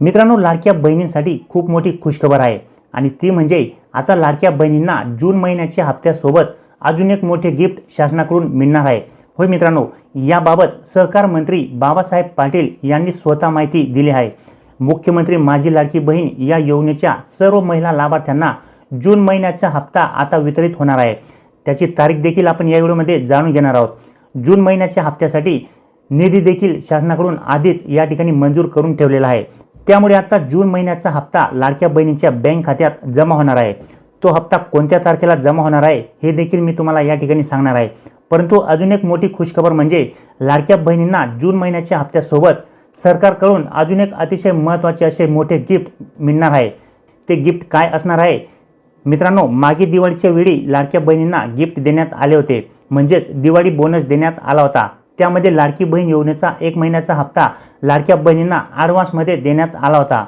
मित्रांनो लाडक्या बहिणींसाठी खूप मोठी खुशखबर आहे. आणि ती म्हणजे आता लाडक्या बहिणींना जून महिन्याच्या हप्त्यासोबत अजून एक मोठे गिफ्ट शासनाकडून मिळणार आहे. होय मित्रांनो याबाबत सहकार मंत्री बाबासाहेब पाटील यांनी स्वतः माहिती दिली आहे. मुख्यमंत्री माझी लाडकी बहीण या योजनेच्या सर्व महिला लाभार्थ्यांना जून महिन्याचा हप्ता आता वितरित होणार आहे. त्याची तारीख देखील आपण या व्हिडिओमध्ये जाणून घेणार आहोत. जून महिन्याच्या हप्त्यासाठी निधी देखील शासनाकडून आधीच या ठिकाणी मंजूर करून ठेवलेला आहे. त्यामुळे आता जून महिन्याचा हप्ता लाडक्या बहिणीच्या बँक खात्यात जमा होणार आहे. तो हप्ता कोणत्या तारखेला जमा होणार आहे हे देखील मी तुम्हाला या ठिकाणी सांगणार आहे. परंतु अजून एक मोठी खुशखबर म्हणजे लाडक्या बहिणींना जून महिन्याच्या हप्त्यासोबत सरकारकडून अजून एक अतिशय महत्त्वाचे असे मोठे गिफ्ट मिळणार आहे. ते गिफ्ट काय असणार आहे? मित्रांनो मागे दिवाळीच्या वेळी लाडक्या बहिणींना गिफ्ट देण्यात आले होते. म्हणजेच दिवाळी बोनस देण्यात आला होता. त्यामध्ये लाडकी बहीण योजनेचा एक महिन्याचा हप्ता लाडक्या बहिणींना ॲडव्हान्समध्ये देण्यात आला होता.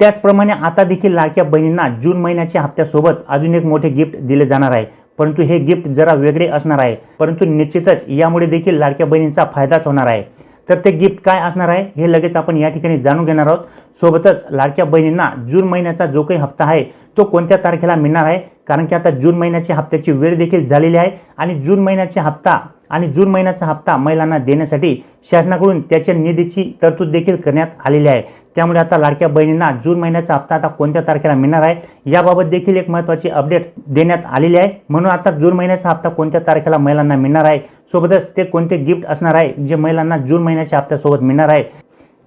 त्याचप्रमाणे आता देखील लाडक्या बहिणींना जून महिन्याच्या हप्त्यासोबत अजून एक मोठे गिफ्ट दिले जाणार आहे. परंतु हे गिफ्ट जरा वेगळे असणार आहे. परंतु निश्चितच यामुळे देखील लाडक्या बहिणींचा फायदाच होणार आहे. तर ते गिफ्ट काय असणार आहे हे लगेच आपण या ठिकाणी जाणून घेणार आहोत. सोबतच लाडक्या बहिणींना जून महिन्याचा जो काही हप्ता आहे तो कोणत्या तारखेला मिळणार आहे? कारण की आता जून महिन्याच्या हप्त्याची वेळ देखील झालेली आहे आणि जून महिन्याचा हप्ता आणि जून महिन्याचा हप्ता महिलांना देण्यासाठी शासनाकडून त्याच्या निधीची तरतूद देखील करण्यात आलेली आहे. त्यामुळे आता लाडक्या बहिणींना जून महिन्याचा हप्ता आता कोणत्या तारखेला मिळणार आहे याबाबत देखील एक महत्त्वाची अपडेट देण्यात आलेली आहे. म्हणून आता जून महिन्याचा हप्ता कोणत्या तारखेला महिलांना मिळणार आहे सोबतच ते कोणते गिफ्ट असणार आहे जे महिलांना जून महिन्याच्या हप्त्यासोबत मिळणार आहे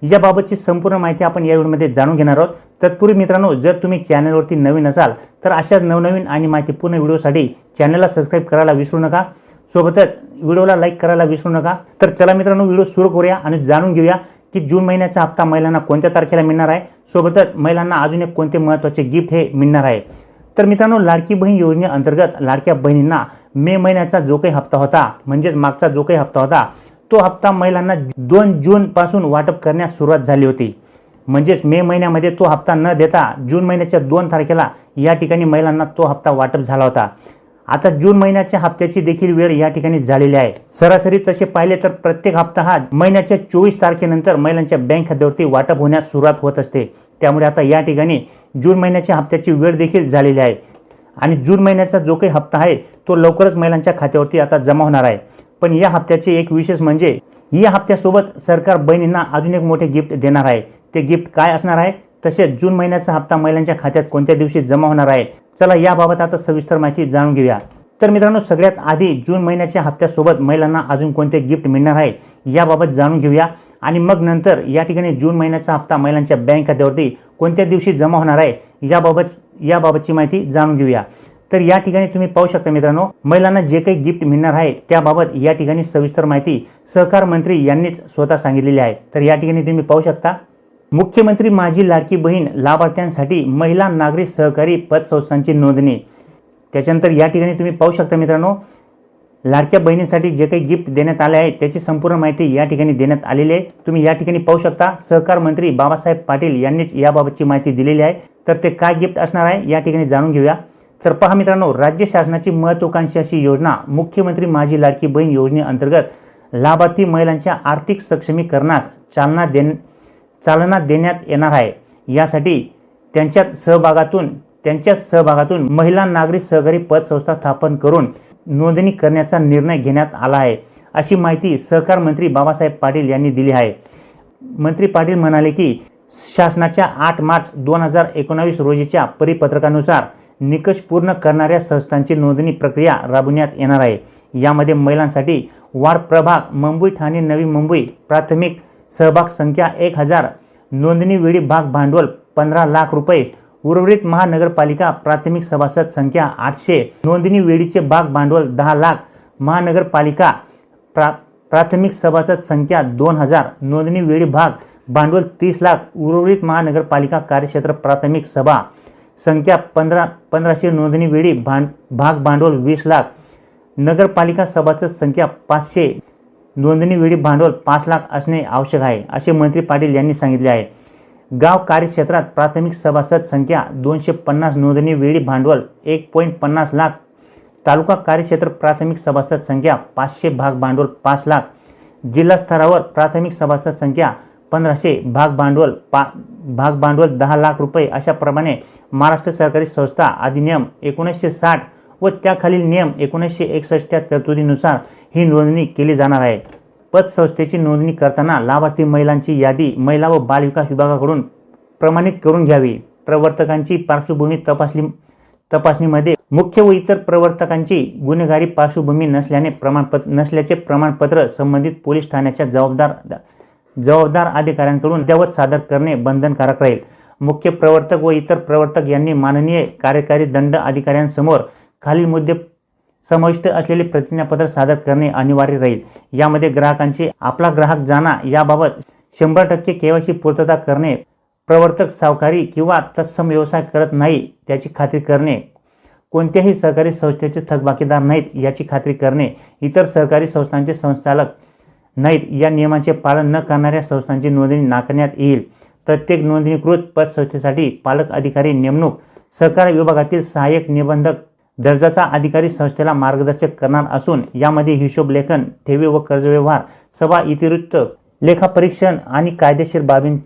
याबाबतची संपूर्ण माहिती आपण या व्हिडिओमध्ये जाणून घेणार आहोत. तत्पूर्वी मित्रांनो जर तुम्ही चॅनलवरती नवीन असाल तर अशाच नवनवीन आणि माहितीपूर्ण व्हिडिओसाठी चॅनलला सबस्क्राईब करायला विसरू नका. सोबतच व्हिडिओला लाईक करायला विसरू नका. तर चला मित्रांनो व्हिडिओ सुरू करूया आणि जाणून घेऊया की जून महिन्याचा हप्ता महिलांना कोणत्या तारखेला मिळणार आहे? सोबतच महिलांना अजून एक कोणते महत्त्वाचे गिफ्ट हे मिळणार आहे? तर मित्रांनो लाडकी बहीण योजनेअंतर्गत लाडक्या बहिणींना मे महिन्याचा जो काही हप्ता होता म्हणजेच मागचा जो काही हप्ता होता तो हप्ता महिलांना दोन जूनपासून वाटप करण्यास सुरुवात झाली होती. म्हणजेच मे महिन्यामध्ये तो हप्ता न देता जून महिन्याच्या दोन तारखेला या ठिकाणी महिलांना तो हप्ता वाटप झाला होता. आता जून महिन्याच्या हप्त्याची देखील वेळ या ठिकाणी झालेली आहे. सरासरी तसे पाहिले तर प्रत्येक हप्ता हा महिन्याच्या चोवीस तारखेनंतर महिलांच्या बँक खात्यावरती वाटप होण्यास सुरुवात होत असते. त्यामुळे आता या ठिकाणी जून महिन्याच्या हप्त्याची वेळ देखील झालेली आहे. आणि जून महिन्याचा जो काही हप्ता आहे तो लवकरच महिलांच्या खात्यावरती आता जमा होणार आहे. पण या हप्त्याचे एक विशेष म्हणजे या हप्त्यासोबत सरकार बहिणींना अजून एक मोठे गिफ्ट देणार आहे. ते गिफ्ट काय असणार आहे? तसेच जून महिन्याचा हप्ता महिलांच्या खात्यात कोणत्या दिवशी जमा होणार आहे? चला याबाबत आता सविस्तर माहिती जाणून घेऊया. तर मित्रांनो सगळ्यात आधी जून महिन्याच्या हप्त्यासोबत महिलांना अजून कोणते गिफ्ट मिळणार आहे याबाबत जाणून घेऊया. आणि मग नंतर या ठिकाणी जून महिन्याचा हप्ता महिलांच्या बँक खात्यावरती कोणत्या दिवशी जमा होणार आहे याबाबत याबाबतची माहिती जाणून घेऊया. तर या ठिकाणी तुम्ही पाहू शकता मित्रांनो महिलांना जे काही गिफ्ट मिळणार आहे त्याबाबत या ठिकाणी सविस्तर माहिती सहकार मंत्री यांनीच स्वतः सांगितलेली आहे. तर या ठिकाणी तुम्ही पाहू शकता मुख्यमंत्री माझी लाडकी बहीण लाभार्थ्यांसाठी महिला नागरिक सहकारी पतसंस्थांची नोंदणी. त्याच्यानंतर या ठिकाणी तुम्ही पाहू शकता मित्रांनो लाडक्या बहिणींसाठी जे काही गिफ्ट देण्यात आले आहे त्याची संपूर्ण माहिती या ठिकाणी देण्यात आलेली आहे. तुम्ही या ठिकाणी पाहू शकता सहकार मंत्री बाबासाहेब पाटील यांनीच याबाबतची माहिती दिलेली आहे. तर ते काय गिफ्ट असणार आहे या ठिकाणी जाणून घेऊया. तर पहा मित्रांनो राज्य शासनाची महत्त्वाकांक्षी अशी योजना मुख्यमंत्री माझी लाडकी बहीण योजनेअंतर्गत लाभार्थी महिलांच्या आर्थिक सक्षमीकरणास चालना देण चालना देण्यात येणार आहे. यासाठी त्यांच्यात सहभागातून त्यांच्याच सहभागातून महिला नागरिक सहकारी पतसंस्था स्थापन करून नोंदणी करण्याचा निर्णय घेण्यात आला आहे अशी माहिती सहकार मंत्री बाबासाहेब पाटील यांनी दिली आहे. मंत्री पाटील म्हणाले की शासनाच्या आठ मार्च दोन हजार एकोणावीस रोजीच्या परिपत्रकानुसार निकष पूर्ण करणाऱ्या संस्थांची नोंदणी प्रक्रिया राबवण्यात येणार आहे. यामध्ये महिलांसाठी वार्ड प्रभाग मुंबई ठाणे नवी मुंबई प्राथमिक सहभाग संख्या एक हजार नोंदणी वेळी भाग भांडवल पंधरा लाख रुपये उर्वरित महानगरपालिका प्राथमिक सभासद संख्या आठशे नोंदणी वेळीचे भाग भांडवल दहा लाख महानगरपालिका प्रा प्राथमिक सभासद संख्या दोन हजार नोंदणी वेळी भाग भांडवल तीस लाख उर्वरित महानगरपालिका कार्यक्षेत्र प्राथमिक सभा संख्या पंधरा पंधराशे नोंदणी वेळी भांड भाग भांडवल वीस लाख नगरपालिका सभासद संख्या पाचशे नोंदणीवेळी भांडवल पाच लाख असणे आवश्यक आहे असे मंत्री पाटील यांनी सांगितले आहे. गाव कार्यक्षेत्रात प्राथमिक सभासद संख्या दोनशे पन्नास नोंदणी वेळी भांडवल एक पॉईंट पन्नास लाख तालुका कार्यक्षेत्र प्राथमिक सभासद संख्या पाचशे भाग भांडवल पाच लाख जिल्हा स्तरावर प्राथमिक सभासद संख्या पंधराशे भाग भांडवल पा भाग भांडवल दहा लाख रुपये अशाप्रमाणे महाराष्ट्र सरकारी संस्था अधिनियम एकोणीसशे साठ व त्याखालील नियम एकोणीसशे एकसष्टच्या तरतुदीनुसार ही नोंदणी केली जाणार आहे. पतसंस्थेची नोंदणी करताना लाभार्थी महिलांची यादी महिला व बालविकास विभागाकडून प्रमाणित करून घ्यावी. प्रवर्तकांची पार्श्वभूमी तपासली तपासणीमध्ये मुख्य व इतर प्रवर्तकांची गुन्हेगारी पार्श्वभूमी नसल्याने प्रमाणपत्र नसल्याचे प्रमाणपत्र संबंधित पोलीस ठाण्याच्या जबाबदार जबाबदार अधिकाऱ्यांकडून अद्यावत सादर करणे बंधनकारक राहील. मुख्य प्रवर्तक व इतर प्रवर्तक यांनी माननीय कार्यकारी दंड अधिकाऱ्यांसमोर खालील मुद्दे समाविष्ट असलेले प्रतिज्ञापत्र सादर करणे अनिवार्य राहील. यामध्ये ग्राहकांचे आपला ग्राहक जाणा याबाबत शंभर टक्के केवायसी पूर्तता करणे प्रवर्तक सावकारी किंवा तत्सम व्यवसाय करत नाही त्याची खात्री करणे कोणत्याही सहकारी संस्थेचे थकबाकीदार नाहीत याची खात्री करणे इतर सहकारी संस्थांचे संचालक नाहीत या नियमांचे पालन न करणाऱ्या संस्थांची नोंदणी नाकारण्यात येईल. प्रत्येक नोंदणीकृत पतसंस्थेसाठी पालक अधिकारी नेमणूक सहकार विभागातील सहाय्यक निबंधक दर्जाचा अधिकारी संस्थेला मार्गदर्शक करणार असून यामध्ये हिशोब लेखन ठेवी व कर्ज व्यवहार सभा इतिरिक्त लेखापरीक्षण आणि कायदेशीर बाबीं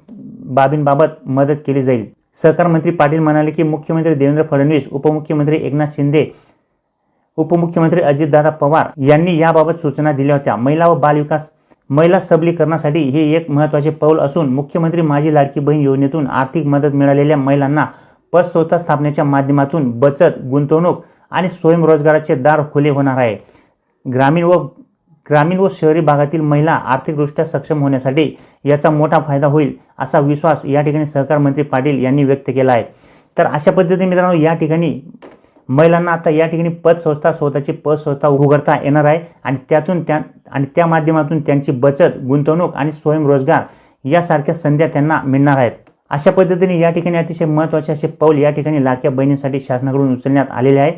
बाबींबाबत मदत केली जाईल. सहकार मंत्री पाटील म्हणाले की मुख्यमंत्री देवेंद्र फडणवीस उपमुख्यमंत्री एकनाथ शिंदे उपमुख्यमंत्री अजितदादा पवार यांनी याबाबत सूचना दिल्या होत्या. महिला व बालविकास महिला सबलीकरणासाठी हे एक महत्त्वाचे पाऊल असून मुख्यमंत्री माझी लाडकी बहीण योजनेतून आर्थिक मदत मिळालेल्या महिलांना पतसंस्था स्थापनेच्या माध्यमातून बचत गुंतवणूक आणि स्वयंरोजगाराचे दार खुले होणार आहे. ग्रामीण व ग्रामीण व शहरी भागातील महिला आर्थिकदृष्ट्या सक्षम होण्यासाठी याचा मोठा फायदा होईल असा विश्वास या ठिकाणी सहकार मंत्री पाटील यांनी व्यक्त केला आहे. तर अशा पद्धतीने मित्रांनो या ठिकाणी महिलांना आता या ठिकाणी पतसंस्था स्वतःची पतसंस्था उघडता येणार आहे आणि त्यातून त्या आणि त्या माध्यमातून त्यांची बचत गुंतवणूक आणि स्वयंरोजगार यासारख्या संध्या त्यांना मिळणार आहेत. अशा पद्धतीने या ठिकाणी अतिशय महत्त्वाचे असे पाऊल या ठिकाणी लाडक्या बहिणींसाठी शासनाकडून उचलण्यात आलेले आहे.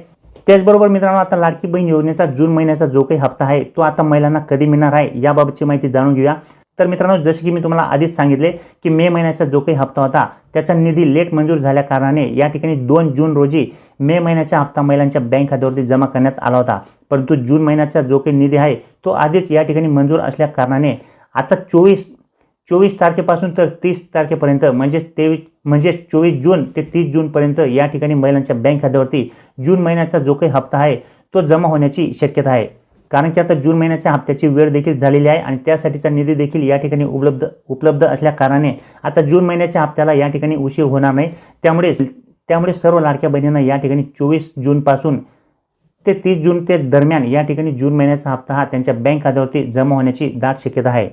त्याचबरोबर मित्रांनो आता लाडकी बहीण योजनेचा जून महिन्याचा जो काही हप्ता आहे तो आता महिलांना कधी मिळणार आहे याबाबतची माहिती जाणून घेऊया. तर मित्रांनो जसे की मी तुम्हाला आधीच सांगितले की मे महिन्याचा जो काही हप्ता होता त्याचा निधी लेट मंजूर झाल्या कारणाने या ठिकाणी दोन जून रोजी मे महिन्याचा हप्ता महिलांच्या बँक खात्यावरती जमा करण्यात आला होता. परंतु जून महिन्याचा जो काही निधी आहे तो आधीच या ठिकाणी मंजूर असल्या कारणाने आता चोवीस चोवीस तारखेपासून तर तीस तारखेपर्यंत म्हणजेच तेवीस म्हणजेच चोवीस जून ते तीस जूनपर्यंत या ठिकाणी महिलांच्या बँक खात्यावरती जून महिन्याचा जो काही हप्ता आहे तो जमा होण्याची शक्यता आहे. कारण की आता जून महिन्याच्या हप्त्याची वेळ देखील झालेली आहे आणि त्यासाठीचा निधी देखील या ठिकाणी उपलब्ध उपलब्ध असल्या कारणाने आता जून महिन्याच्या हप्त्याला या ठिकाणी उशीर होणार नाही. त्यामुळे त्यामुळे सर्व लाडक्या बहिणींना या ठिकाणी चोवीस जूनपासून ते तीस जून ते दरम्यान या ठिकाणी जून महिन्याचा हप्ता हा त्यांच्या बँक खात्यावरती जमा होण्याची दाट शक्यता आहे.